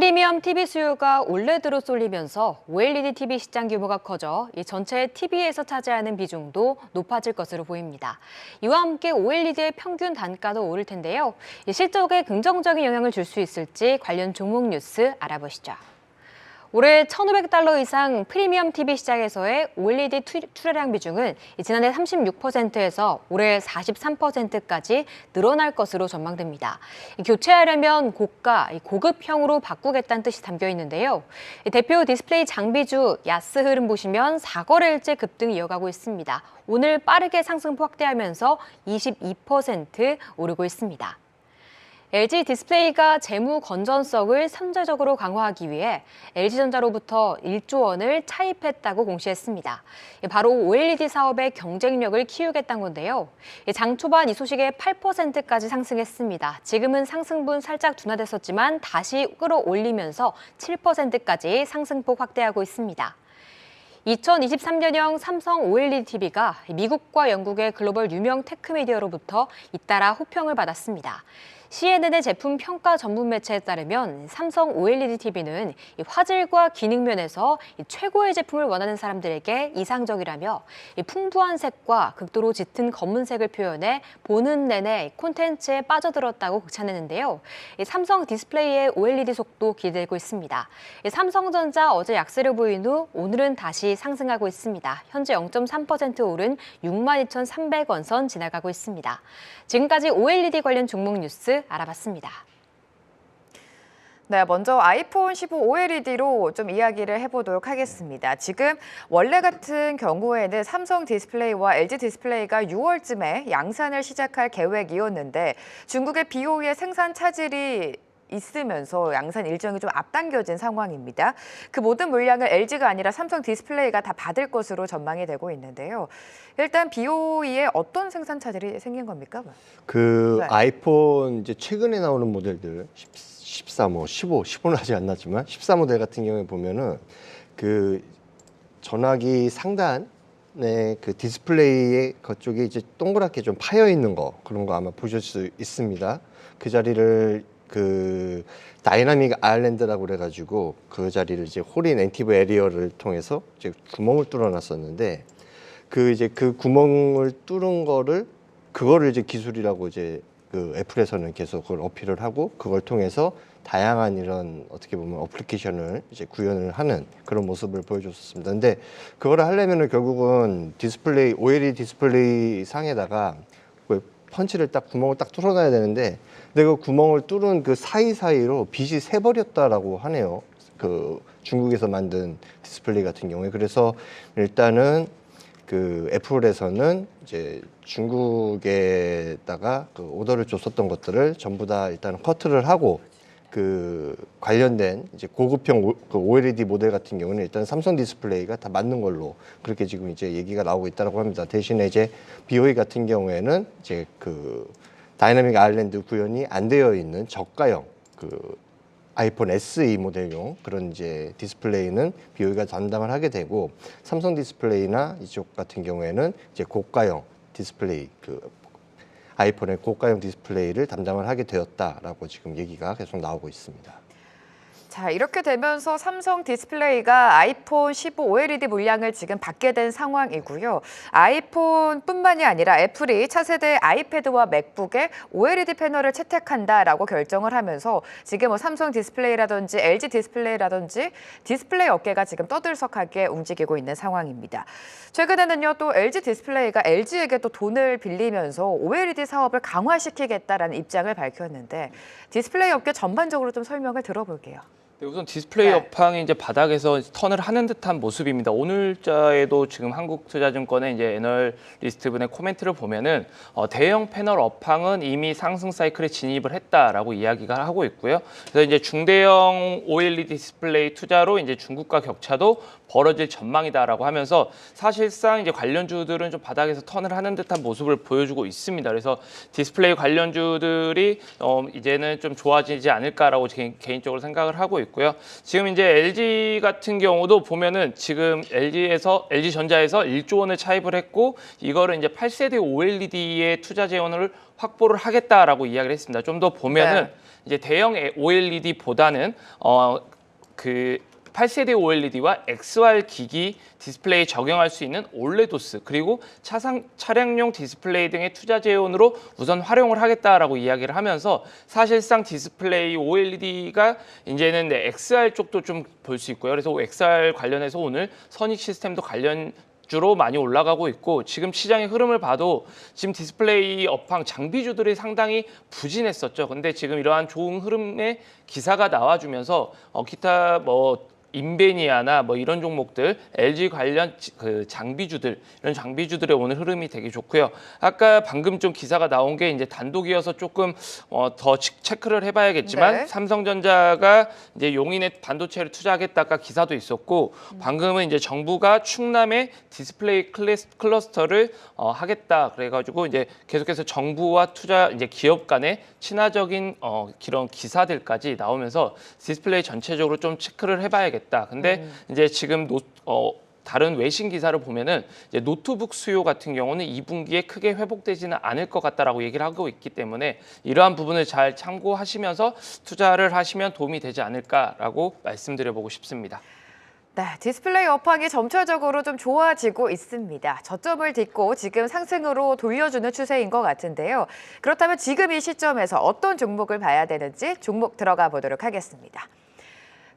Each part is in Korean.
프리미엄 TV 수요가 올레드로 쏠리면서 OLED TV 시장 규모가 커져 이 전체 TV에서 차지하는 비중도 높아질 것으로 보입니다. 이와 함께 OLED의 평균 단가도 오를 텐데요. 이 실적에 긍정적인 영향을 줄 수 있을지 관련 종목 뉴스 알아보시죠. 올해 1,500달러 이상 프리미엄 TV 시장에서의 OLED 투- 출하량 비중은 지난해 36%에서 올해 43%까지 늘어날 것으로 전망됩니다. 교체하려면 고가, 고급형으로 바꾸겠다는 뜻이 담겨 있는데요. 대표 디스플레이 장비주 야스 흐름 보시면 4거래일째 급등 이어가고 있습니다. 오늘 빠르게 상승폭 확대하면서 22% 오르고 있습니다. LG 디스플레이가 재무 건전성을 선제적으로 강화하기 위해 LG전자로부터 1조 원을 차입했다고 공시했습니다. 바로 OLED 사업의 경쟁력을 키우겠다는 건데요. 장 초반 이 소식에 8%까지 상승했습니다. 지금은 상승분 살짝 둔화됐었지만 다시 끌어올리면서 7%까지 상승폭 확대하고 있습니다. 2023년형 삼성 OLED TV가 미국과 영국의 글로벌 유명 테크미디어로부터 잇따라 호평을 받았습니다. CNN의 제품 평가 전문 매체에 따르면 삼성 OLED TV는 화질과 기능 면에서 최고의 제품을 원하는 사람들에게 이상적이라며 풍부한 색과 극도로 짙은 검은색을 표현해 보는 내내 콘텐츠에 빠져들었다고 극찬했는데요. 삼성 디스플레이의 OLED 속도 기대되고 있습니다. 삼성전자 어제 약세를 보인 후 오늘은 다시 상승하고 있습니다. 현재 0.3% 오른 62,300원 선 지나가고 있습니다. 지금까지 OLED 관련 종목 뉴스 알아봤습니다. 네, 먼저 아이폰 15 OLED로 좀 이야기를 해보도록 하겠습니다. 지금 원래 같은 경우에는 삼성 디스플레이와 LG 디스플레이가 6월쯤에 양산을 시작할 계획이었는데 중국의 BOE의 생산 차질이 있으면서 양산 일정이 좀 앞당겨진 상황입니다. 그 모든 물량을 LG가 아니라 삼성 디스플레이가 다 받을 것으로 전망이 되고 있는데요. 일단 BOE에 어떤 생산 차질이 생긴 겁니까? 그 네. 아이폰 이제 최근에 나오는 모델들 10, 13호, 15, 15는 아직 안 났지만 14 모델 같은 경우에 보면은 그 전화기 상단에 그 디스플레이의 그쪽에 이제 동그랗게 좀 파여 있는 거 그런 거 아마 보실 수 있습니다. 그 자리를 그 다이나믹 아일랜드라고 그래가지고 그 자리를 이제 홀인 엔티브 에리어를 통해서 이제 구멍을 뚫어놨었는데 그 이제 그 구멍을 뚫은 거를 그거를 이제 기술이라고 이제 그 애플에서는 계속 그걸 어필을 하고 그걸 통해서 다양한 이런 어떻게 보면 어플리케이션을 이제 구현을 하는 그런 모습을 보여줬었습니다. 근데 그거를 하려면은 결국은 디스플레이 OLED 디스플레이 상에다가 그 펀치를 딱 구멍을 딱 뚫어놔야 되는데 그 구멍을 뚫은 그 사이사이로 빛이 새버렸다라고 하네요. 그 중국에서 만든 디스플레이 같은 경우에 그래서 일단은 그 애플에서는 이제 중국에다가 그 오더를 줬었던 것들을 전부 다 일단 커트를 하고 그 관련된 이제 고급형 오- 그 OLED 모델 같은 경우는 일단 삼성 디스플레이가 다 맞는 걸로 그렇게 지금 이제 얘기가 나오고 있다고 합니다. 대신에 이제 BOE 같은 경우에는 이제 그 다이나믹 아일랜드 구현이 안 되어 있는 저가형 그 아이폰 SE 모델용 그런 이제 디스플레이는 BOE가 담당을 하게 되고 삼성 디스플레이나 이쪽 같은 경우에는 이제 고가형 디스플레이 그 아이폰의 고가형 디스플레이를 담당을 하게 되었다라고 지금 얘기가 계속 나오고 있습니다. 자, 이렇게 되면서 삼성 디스플레이가 아이폰 15 OLED 물량을 지금 받게 된 상황이고요. 아이폰뿐만이 아니라 애플이 차세대 아이패드와 맥북에 OLED 패널을 채택한다라고 결정을 하면서 지금 뭐 삼성 디스플레이라든지 LG 디스플레이라든지 디스플레이 업계가 지금 떠들썩하게 움직이고 있는 상황입니다. 최근에는요, 또 LG 디스플레이가 LG에게 또 돈을 빌리면서 OLED 사업을 강화시키겠다라는 입장을 밝혔는데 디스플레이 업계 전반적으로 좀 설명을 들어볼게요. 네, 우선 디스플레이 네. 업황이 이제 바닥에서 턴을 하는 듯한 모습입니다. 오늘자에도 지금 한국투자증권의 이제 애널리스트분의 코멘트를 보면은 어, 대형 패널 업황은 이미 상승 사이클에 진입을 했다라고 이야기가 하고 있고요. 그래서 이제 중대형 OLED 디스플레이 투자로 이제 중국과 격차도 벌어질 전망이다라고 하면서 사실상 이제 관련주들은 좀 바닥에서 턴을 하는 듯한 모습을 보여주고 있습니다. 그래서 디스플레이 관련주들이 어, 이제는 좀 좋아지지 않을까라고 개, 개인적으로 생각을 하고 있고 요. 지금 이제 LG 같은 경우도 보면은 지금 LG에서 LG 전자에서 1조 원을 차입을 했고 이거를 이제 8세대 OLED에 투자 재원을 확보를 하겠다라고 이야기를 했습니다. 좀 더 보면은 네. 이제 대형 OLED보다는 어, 그 8세대 OLED와 XR 기기 디스플레이 적용할 수 있는 올레도스 그리고 차상, 차량용 디스플레이 등의 투자 재원으로 우선 활용을 하겠다라고 이야기를 하면서 사실상 디스플레이 OLED가 이제는 네, XR 쪽도 좀 볼 수 있고요. 그래서 XR 관련해서 오늘 선익 시스템도 관련 주로 많이 올라가고 있고 지금 시장의 흐름을 봐도 지금 디스플레이 업황 장비주들이 상당히 부진했었죠. 근데 지금 이러한 좋은 흐름의 기사가 나와주면서 어, 기타 뭐 인베니아나 뭐 이런 종목들, LG 관련 지- 그 장비주들 이런 장비주들의 오늘 흐름이 되게 좋고요. 아까 방금 좀 기사가 나온 게 이제 단독이어서 조금 어, 더 치- 체크를 해봐야겠지만 네. 삼성전자가 이제 용인에 반도체를 투자하겠다가 기사도 있었고 방금은 이제 정부가 충남에 디스플레이 클래스, 클러스터를 어, 하겠다 그래가지고 이제 계속해서 정부와 투자 이제 기업 간의 친화적인 어, 그런 기사들까지 나오면서 디스플레이 전체적으로 좀 체크를 해봐야겠다. 근데 이제 지금 노, 어, 다른 외신 기사를 보면은 이제 노트북 수요 같은 경우는 2분기에 크게 회복되지는 않을 것 같다라고 얘기를 하고 있기 때문에 이러한 부분을 잘 참고하시면서 투자를 하시면 도움이 되지 않을까라고 말씀드려보고 싶습니다. 네, 디스플레이 업황이 점차적으로 좀 좋아지고 있습니다. 저점을 딛고 지금 상승으로 돌려주는 추세인 것 같은데요. 그렇다면 지금 이 시점에서 어떤 종목을 봐야 되는지 종목 들어가 보도록 하겠습니다.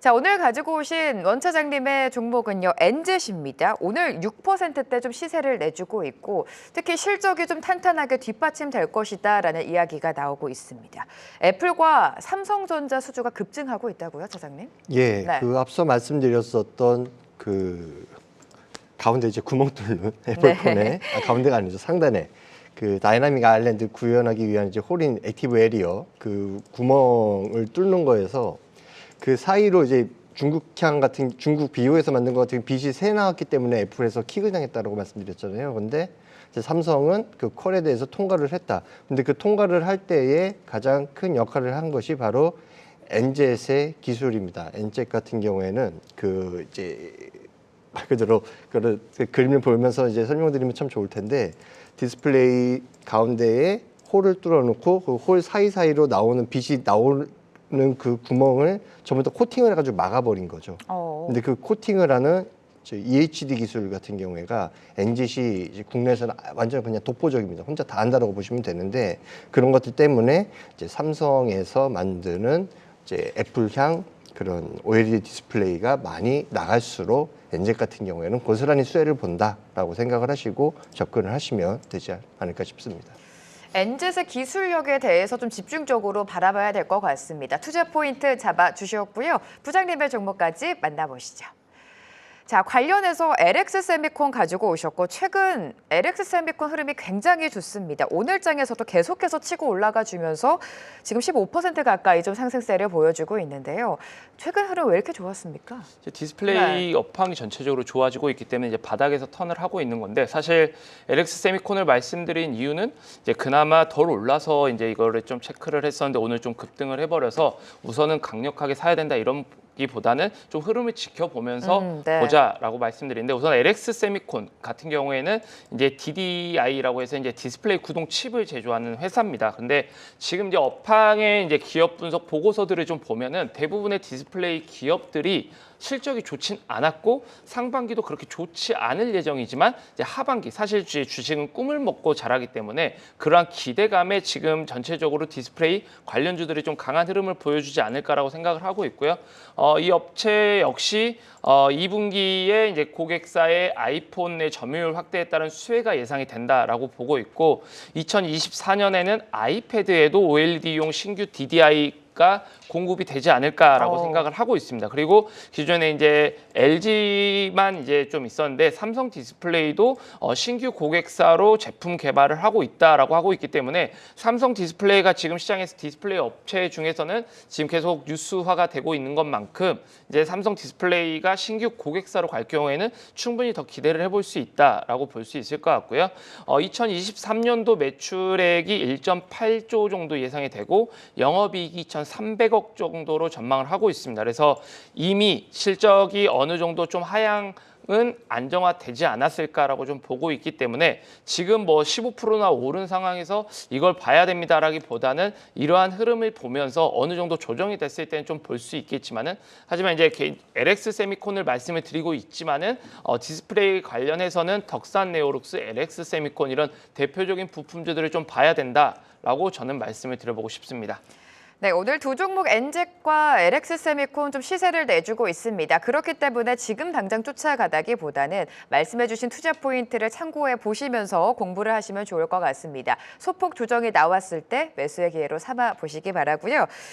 자, 오늘 가지고 오신 원 차장님의 종목은요, 엔젯입니다. 오늘 6%대 좀 시세를 내주고 있고, 특히 실적이 좀 탄탄하게 뒷받침될 것이다라는 이야기가 나오고 있습니다. 애플과 삼성전자 수주가 급증하고 있다고요, 차장님? 예, 네. 그 앞서 말씀드렸었던 그 가운데 이제 구멍 뚫는 애플폰에 아, 가운데가 아니죠 상단에 그 다이나믹 아일랜드 구현하기 위한 이제 홀인 액티브 에리어 그 구멍을 뚫는 거에서 그 사이로 이제 중국향 같은 중국 비호에서 만든 것 같은 빛이 새 나왔기 때문에 애플에서 킥을 당했다라고 말씀드렸잖아요. 근데 이제 삼성은 그 컬에 대해서 통과를 했다. 근데 그 통과를 할 때에 가장 큰 역할을 한 것이 바로 엔젯의 기술입니다. 엔젯 같은 경우에는 그 이제 말 그대로 그 그림을 보면서 이제 설명드리면 참 좋을 텐데 디스플레이 가운데에 홀을 뚫어놓고 그 홀 사이사이로 나오는 빛이 나 오는 그 구멍을 전부 다 코팅을 해가지고 막아버린 거죠. 어. 근데 그 코팅을 하는 저 EHD 기술 같은 경우에가 엔짓이 이제 국내에서는 완전 그냥 독보적입니다. 혼자 다 한다라고 보시면 되는데 그런 것들 때문에 이제 삼성에서 만드는 이제 애플향 그런 OLED 디스플레이가 많이 나갈수록 엔젯 같은 경우에는 고스란히 수혜를 본다라고 생각을 하시고 접근을 하시면 되지 않을까 싶습니다. 엔젯의 기술력에 대해서 좀 집중적으로 바라봐야 될 것 같습니다. 투자 포인트 잡아 주셨고요. 부장님의 종목까지 만나보시죠. 자, 관련해서 LX 세미콘 가지고 오셨고 최근 LX 세미콘 흐름이 굉장히 좋습니다. 오늘 장에서도 계속해서 치고 올라가 주면서 지금 15% 가까이 좀 상승세를 보여주고 있는데요. 최근 흐름 왜 이렇게 좋았습니까? 디스플레이 업황이 전체적으로 좋아지고 있기 때문에 이제 바닥에서 턴을 하고 있는 건데 사실 LX 세미콘을 말씀드린 이유는 이제 그나마 덜 올라서 이제 이거를 좀 체크를 했었는데 오늘 좀 급등을 해버려서 우선은 강력하게 사야 된다 이런. 기보다는 좀 흐름을 지켜보면서 음, 네. 보자라고 말씀드리는데 우선 LX 세미콘 같은 경우에는 이제 DDI라고 해서 이제 디스플레이 구동 칩을 제조하는 회사입니다. 근데 지금 이제 업황의 이제 기업 분석 보고서들을 좀 보면은 대부분의 디스플레이 기업들이 실적이 좋진 않았고 상반기도 그렇게 좋지 않을 예정이지만 이제 하반기 사실 주- 주식은 꿈을 먹고 자라기 때문에 그러한 기대감에 지금 전체적으로 디스플레이 관련주들이 좀 강한 흐름을 보여주지 않을까라고 생각을 하고 있고요. 어, 이 업체 역시 어, 2분기에 이제 고객사의 아이폰 내 점유율 확대에 따른 수혜가 예상이 된다라고 보고 있고 2024년에는 아이패드에도 OLED용 신규 DDI 가 공급이 되지 않을까라고 어. 생각을 하고 있습니다. 그리고 기존에 이제 LG만 이제 좀 있었는데 삼성 디스플레이도 어, 신규 고객사로 제품 개발을 하고 있다라고 하고 있기 때문에 삼성 디스플레이가 지금 시장에서 디스플레이 업체 중에서는 지금 계속 뉴스화가 되고 있는 것만큼 이제 삼성 디스플레이가 신규 고객사로 갈 경우에는 충분히 더 기대를 해볼 수 있다라고 볼 수 있을 것 같고요. 어, 2023년도 매출액이 1.8조 정도 예상이 되고 영업이익이 2,300억 정도로 전망을 하고 있습니다. 그래서 이미 실적이 어느 정도 좀 하향 은 안정화되지 않았을까라고 좀 보고 있기 때문에 지금 뭐 15%나 오른 상황에서 이걸 봐야 됩니다라기보다는 이러한 흐름을 보면서 어느 정도 조정이 됐을 때는 좀 볼 수 있겠지만은 하지만 이제 LX 세미콘을 말씀을 드리고 있지만은 어, 디스플레이 관련해서는 덕산 네오룩스, LX 세미콘 이런 대표적인 부품주들을 좀 봐야 된다라고 저는 말씀을 드려보고 싶습니다. 네, 오늘 두 종목 엔젝과 LX 세미콘 좀 시세를 내주고 있습니다. 그렇기 때문에 지금 당장 쫓아가다기보다는 말씀해주신 투자 포인트를 참고해 보시면서 공부를 하시면 좋을 것 같습니다. 소폭 조정이 나왔을 때 매수의 기회로 삼아 보시기 바라고요.